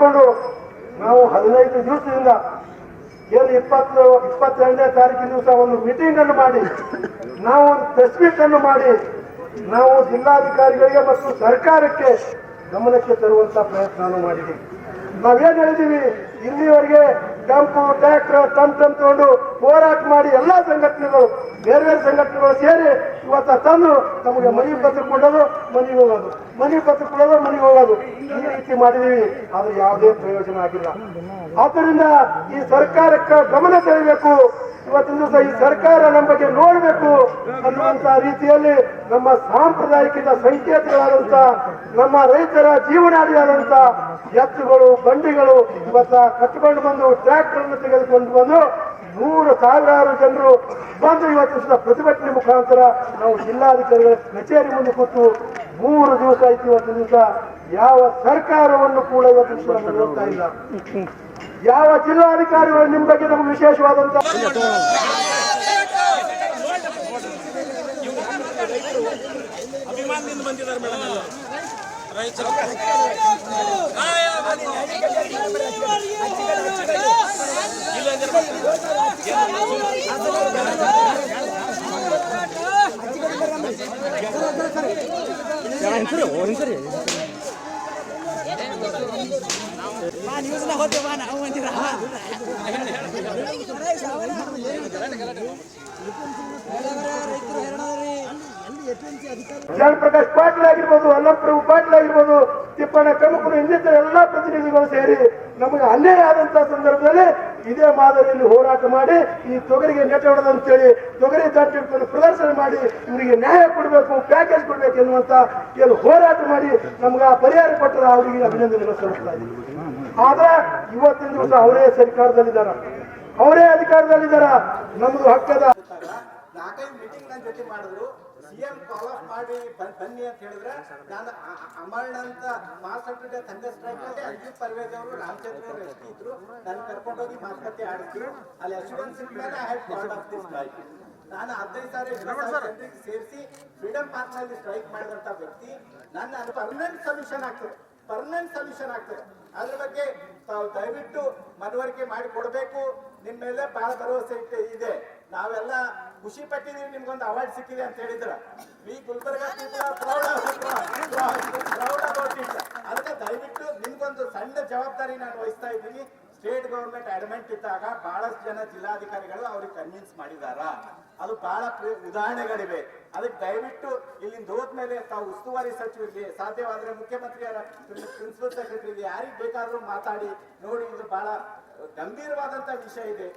ಇಟ್ಕೊಂಡು ನಾವು ಹದಿನೈದು ದಿವಸದಿಂದ ಏನು ಇಪ್ಪತ್ತು, ಇಪ್ಪತ್ತೆರಡನೇ ತಾರೀಕಿನ ದಿವಸ ಒಂದು ಮೀಟಿಂಗ್ ಅನ್ನು ಮಾಡಿ, ನಾವು ಒಂದು ಪ್ರೆಸ್ ಮೀಟ್ ಅನ್ನು ಮಾಡಿ, ನಾವು ಜಿಲ್ಲಾಧಿಕಾರಿಗಳಿಗೆ ಮತ್ತು ಸರ್ಕಾರಕ್ಕೆ ಗಮನಕ್ಕೆ ತರುವಂತ ಪ್ರಯತ್ನ ಮಾಡಿದ್ದೀವಿ. ನಾವೇನ್ ಹೇಳಿದೀವಿ ಇಲ್ಲಿವರೆಗೆ ಡಂಪು ಟ್ರ್ಯಾಕ್ಟರ್ ಟಮ್ ಟಮ್ ತಗೊಂಡು ಹೋರಾಟ ಮಾಡಿ ಎಲ್ಲಾ ಸಂಘಟನೆಗಳು, ಬೇರೆ ಬೇರೆ ಸಂಘಟನೆಗಳು ಸೇರಿ ಇವತ್ತ ತಂದು ನಮಗೆ ಮನೆ ಪತ್ರ ಕೊಡೋದು, ಮನೆಗೆ ಹೋಗೋದು. ಮನೆ ಪತ್ರ ಕೊಡೋದು, ಮನೆಗೆ ಹೋಗೋದು. ಈ ರೀತಿ ಮಾಡಿದೀವಿ ಆದ್ರೆ ಯಾವುದೇ ಪ್ರಯೋಜನ ಆಗಿಲ್ಲ. ಆದ್ದರಿಂದ ಈ ಸರ್ಕಾರಕ್ಕೆ ಗಮನ ಸೆಳೆಯಬೇಕು. ಇವತ್ತಿನ ದಿವಸ ಈ ಸರ್ಕಾರ ನಮ್ಮ ಬಗ್ಗೆ ನೋಡಬೇಕು ಅನ್ನುವಂತ ರೀತಿಯಲ್ಲಿ ನಮ್ಮ ಸಾಂಪ್ರದಾಯಿಕ ಸಂಕೇತಗಳಾದಂತ, ನಮ್ಮ ರೈತರ ಜೀವನಾಡಿಯಾದಂತ ಎತ್ತುಗಳು, ಬಂಡಿಗಳು ಇವತ್ತ ಕಟ್ಕೊಂಡು ಬಂದು ಟ್ರ್ಯಾಕ್ಟರ್ ತೆಗೆದುಕೊಂಡು ಬಂದು ನೂರು ಸಾವಿರಾರು ಜನರು ಬಂದು ಇವತ್ತಿನ ದಿವಸ ಪ್ರತಿಭಟನೆ ಮುಖಾಂತರ ನಾವು ಜಿಲ್ಲಾಧಿಕಾರಿಗಳ ಕಚೇರಿ ಮುಂದೆ ಕೂತು ಮೂರು ದಿವಸ ಆಯ್ತು ಇವತ್ತು ದಿವಸ ಯಾವ ಸರ್ಕಾರವನ್ನು ಕೂಡ ಇವತ್ತು ನೋಡ್ತಾ ಇಲ್ಲ. ಯಾವ ಜಿಲ್ಲಾಧಿಕಾರಿಗಳು ನಿಮ್ಮ ಬಗ್ಗೆ ನಮಗೆ ವಿಶೇಷವಾದಂತ ಅಭಿಮಾನದಿಂದ ಬಂದಿದ್ದಾರೆ ಎಲ್ಲ ರೈತರು ಜಯಪ್ರಕಾಶ್ ಪಾಟೀಲ್ ಆಗಿರ್ಬೋದು ಅಲ್ಲಪ್ರಭು ಪಾಟೀಲ್ ಆಗಿರ್ಬೋದು ತಿಪ್ಪಣ್ಣ ಕಮಕರು ಇನ್ನಿತರ ಎಲ್ಲಾ ಪ್ರತಿನಿಧಿಗಳು ಸೇರಿ ನಮಗೆ ಅನ್ಯಾಯ ಆದಂತಹ ಸಂದರ್ಭದಲ್ಲಿ ಇದೇ ಮಾದರಿಯಲ್ಲಿ ಹೋರಾಟ ಮಾಡಿ ಈ ತೊಗರಿಗೆ ನೆಟ ಹೊಡೆದಂತೇಳಿ ತೊಗರಿ ದಂಟ ಪ್ರದರ್ಶನ ಮಾಡಿ ಇವರಿಗೆ ನ್ಯಾಯ ಕೊಡಬೇಕು ಪ್ಯಾಕೇಜ್ ಕೊಡಬೇಕು ಎನ್ನುವಂತ ಏನು ಹೋರಾಟ ಮಾಡಿ ನಮ್ಗೆ ಪರಿಹಾರ ಕೊಟ್ಟರೆ ಅವರಿಗೆ ಅಭಿನಂದನೆ ಸಲ್ಲಿಸ್ತಾ ಇದ್ದೀವಿ ಆದ್ರೆ ಇವತ್ತಿನ ದಿವಸ ಅವರೇ ಸರ್ಕಾರದಲ್ಲಿದ್ದಾರ. ಅವರೇ ಅಧಿಕಾರದಲ್ಲಿದ್ದಾರ. ನಮ್ದು ಹಕ್ಕದ ಮೀಟಿಂಗ್ ನನ್ನ ಜೊತೆ ಮಾಡಿದ್ರು. ಸಿಎಂ ಕಾಲ್ ಆಫ್ ಮಾಡಿ ಬನ್- ಬನ್ನಿ ಅಂತ ಹೇಳಿದ್ರೆ ನಾನು ಅಮರ್ಣ ಅಂತ ಮಾಸ್ಟರ್ ತಂದೆ ಸ್ಟ್ರೈಕ್ ಅಲ್ಲಿ ಅಂಜು ಪರ್ವೇಜ್ ಅವರು ರಾಮಚಂದ್ರ ಅವರು ಎಸ್ ಇದ್ರು. ನನ್ನ ಕರ್ಕೊಂಡೋಗಿ ಮಾತುಕತೆ ಆಡಿದ್ರು ಅಲ್ಲಿ ಅಶುರೆನ್ಸ್ ಮೇಲೆ I had call off the strike ನಾನು ಹದಿನೈದು ಸಾವಿರ ಜನರಿಗೆ ಸೇರಿಸಿ ಫ್ರೀಡಂ ಪಾರ್ಕ್ನಲ್ಲಿ ಸ್ಟ್ರೈಕ್ ಮಾಡಿದಂತ ವ್ಯಕ್ತಿ. ನನ್ನ ಪರ್ಮನೆಂಟ್ ಸೊಲ್ಯೂಷನ್ ಆಗ್ತದೆ. ಪರ್ಮನೆಂಟ್ ಸೊಲ್ಯೂಷನ್ ಆಗ್ತದೆ. ಅದ್ರ ಬಗ್ಗೆ ತಾವು ದಯವಿಟ್ಟು ಮನವರಿಕೆ ಮಾಡಿ ಕೊಡಬೇಕು. ನಿಮ್ ಮೇಲೆ ಬಹಳ ಭರವಸೆ ಇದೆ. ನಾವೆಲ್ಲ ಖುಷಿ ಪಟ್ಟಿದೀವಿ ನಿಮ್ಗೊಂದು ಅವಾರ್ಡ್ ಸಿಕ್ಕಿದೆ ಅಂತ ಹೇಳಿದ್ರ. ವಿ. ಗುಲ್ಬರ್ಗ ಅದಕ್ಕೆ ದಯವಿಟ್ಟು ನಿಮ್ಗೊಂದು ಸಣ್ಣ ಜವಾಬ್ದಾರಿ ನಾನು ವಹಿಸ್ತಾ ಇದ್ದೀನಿ. ಸ್ಟೇಟ್ ಗೌರ್ಮೆಂಟ್ ಅಡ್ಮೆಂಟ್ ಇದ್ದಾಗ ಬಹಳಷ್ಟು ಜನ ಜಿಲ್ಲಾಧಿಕಾರಿಗಳು ಅವ್ರಿಗೆ ಕನ್ವಿನ್ಸ್ ಮಾಡಿದಾರ. ಅದು ಬಹಳ ಉದಾಹರಣೆಗಳಿವೆ. ಅದಕ್ಕೆ ದಯವಿಟ್ಟು ಇಲ್ಲಿಂದ ಹೋದ್ಮೇಲೆ ತಾವು ಉಸ್ತುವಾರಿ ಸಚಿವರಿಗೆ, ಸಾಧ್ಯವಾದ್ರೆ ಮುಖ್ಯಮಂತ್ರಿ ಪ್ರಿನ್ಸಿಪಲ್ ಸೆಕ್ರೆಟರಿಗೆ ಯಾರಿಗೆ ಬೇಕಾದ್ರೂ ಮಾತಾಡಿ, ನೋಡಿ, ಇದು ಬಹಳ ಗಂಭೀರವಾದಂತ ವಿಷಯ ಇದೆ.